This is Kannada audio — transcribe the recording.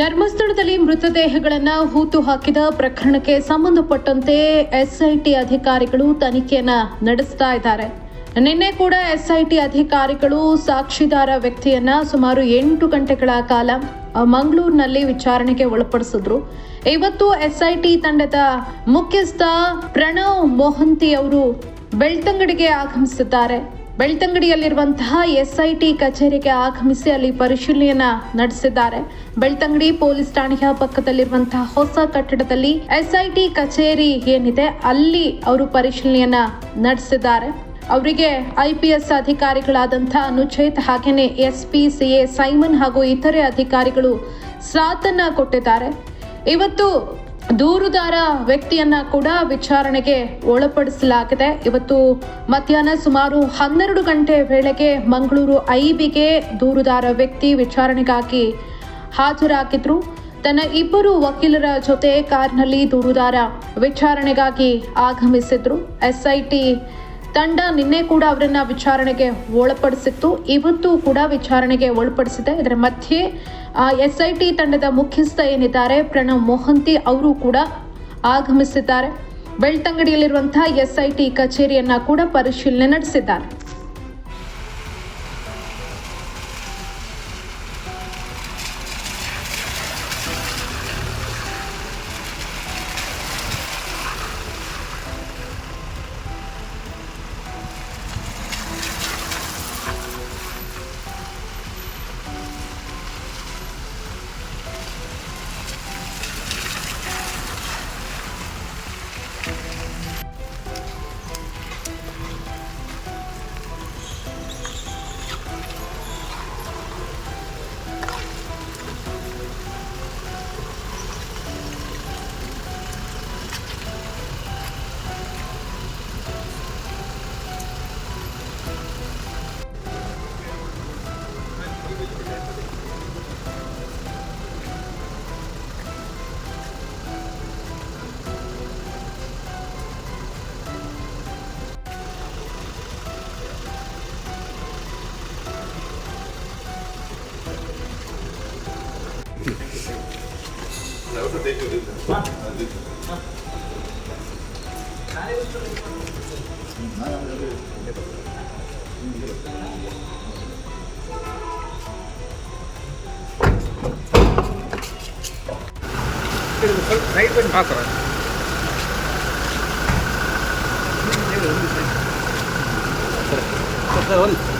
ಧರ್ಮಸ್ಥಳದಲ್ಲಿ ಮೃತದೇಹಗಳನ್ನು ಹೂತು ಹಾಕಿದ ಪ್ರಕರಣಕ್ಕೆ ಸಂಬಂಧಪಟ್ಟಂತೆ ಎಸ್ಐಟಿ ಅಧಿಕಾರಿಗಳು ತನಿಖೆಯನ್ನು ನಡೆಸ್ತಾ ಇದ್ದಾರೆ. ನಿನ್ನೆ ಕೂಡ ಎಸ್ಐಟಿ ಅಧಿಕಾರಿಗಳು ಸಾಕ್ಷಿದಾರ ವ್ಯಕ್ತಿಯನ್ನ ಸುಮಾರು ಎಂಟು ಗಂಟೆಗಳ ಕಾಲ ಮಂಗಳೂರಿನಲ್ಲಿ ವಿಚಾರಣೆಗೆ ಒಳಪಡಿಸಿದ್ರು. ಇವತ್ತು ಎಸ್ಐಟಿ ತಂಡದ ಮುಖ್ಯಸ್ಥ ಪ್ರಣವ್ ಮೋಹಂತಿ ಅವರು ಬೆಳ್ತಂಗಡಿಗೆ ಆಗಮಿಸುತ್ತಾರೆ. ಬೆಳ್ತಂಗಡಿಯಲ್ಲಿರುವಂತಹ ಎಸ್ಐಟಿ ಕಚೇರಿಗೆ ಆಗಮಿಸಿ ಅಲ್ಲಿ ಪರಿಶೀಲನೆಯನ್ನ ನಡೆಸಿದ್ದಾರೆ. ಬೆಳ್ತಂಗಡಿ ಪೊಲೀಸ್ ಠಾಣೆಯ ಪಕ್ಕದಲ್ಲಿರುವಂತಹ ಹೊಸ ಕಟ್ಟಡದಲ್ಲಿ ಎಸ್ಐಟಿ ಕಚೇರಿ ಏನಿದೆ, ಅಲ್ಲಿ ಅವರು ಪರಿಶೀಲನೆಯನ್ನ ನಡೆಸಿದ್ದಾರೆ. ಅವರಿಗೆ ಐಪಿಎಸ್ ಅಧಿಕಾರಿಗಳಾದಂತಹ ಅನುಚೇತ್ ಹಾಗೇನೆ ಸಿ ಎ ಸೈಮನ್ ಹಾಗೂ ಇತರೆ ಅಧಿಕಾರಿಗಳು ಸಾಥನ್ನ ಕೊಟ್ಟಿದ್ದಾರೆ. ಇವತ್ತು ದೂರುದಾರ ವ್ಯಕ್ತಿಯನ್ನ ಕೂಡ ವಿಚಾರಣೆಗೆ ಒಳಪಡಿಸಲಾಗಿದೆ. ಇವತ್ತು ಮಧ್ಯಾಹ್ನ ಸುಮಾರು ಹನ್ನೆರಡು ಗಂಟೆ ವೇಳೆಗೆ ಮಂಗಳೂರು ಐಬಿಗೆ ದೂರುದಾರ ವ್ಯಕ್ತಿ ವಿಚಾರಣೆಗಾಗಿ ಹಾಜರಾಗಿದ್ರು. ತನ್ನ ಇಬ್ಬರು ವಕೀಲರ ಜೊತೆ ಕಾರ್ನಲ್ಲಿ ದೂರುದಾರ ವಿಚಾರಣೆಗಾಗಿ ಆಗಮಿಸಿದ್ರು. ಎಸ್ಐಟಿ ತಂಡ ನಿನ್ನೆ ಕೂಡ ಅವರನ್ನ ವಿಚಾರಣೆಗೆ ಒಳಪಡಿಸಿತ್ತು. ಇವತ್ತು ಕೂಡ ವಿಚಾರಣೆಗೆ ಒಳಪಡಿಸಿದೆ. ಇದರ ಮಧ್ಯೆ ಎಸ್ ತಂಡದ ಮುಖ್ಯಸ್ಥ ಏನಿದ್ದಾರೆ? ಪ್ರಣವ್ ಮೊಹಂತಿ ಅವರು ಕೂಡ ಆಗಮಿಸಿದ್ದಾರೆ. ಬೆಳ್ತಂಗಡಿಯಲ್ಲಿರುವಂತಹ ಎಸ್ ಕಚೇರಿಯನ್ನ ಕೂಡ ಪರಿಶೀಲನೆ ನಡೆಸಿದ್ದಾರೆ. 서 내줘 내줘 아 내줘 ரைட் பண்ணி பார்க்குறேன் சரி சரி ஒன்று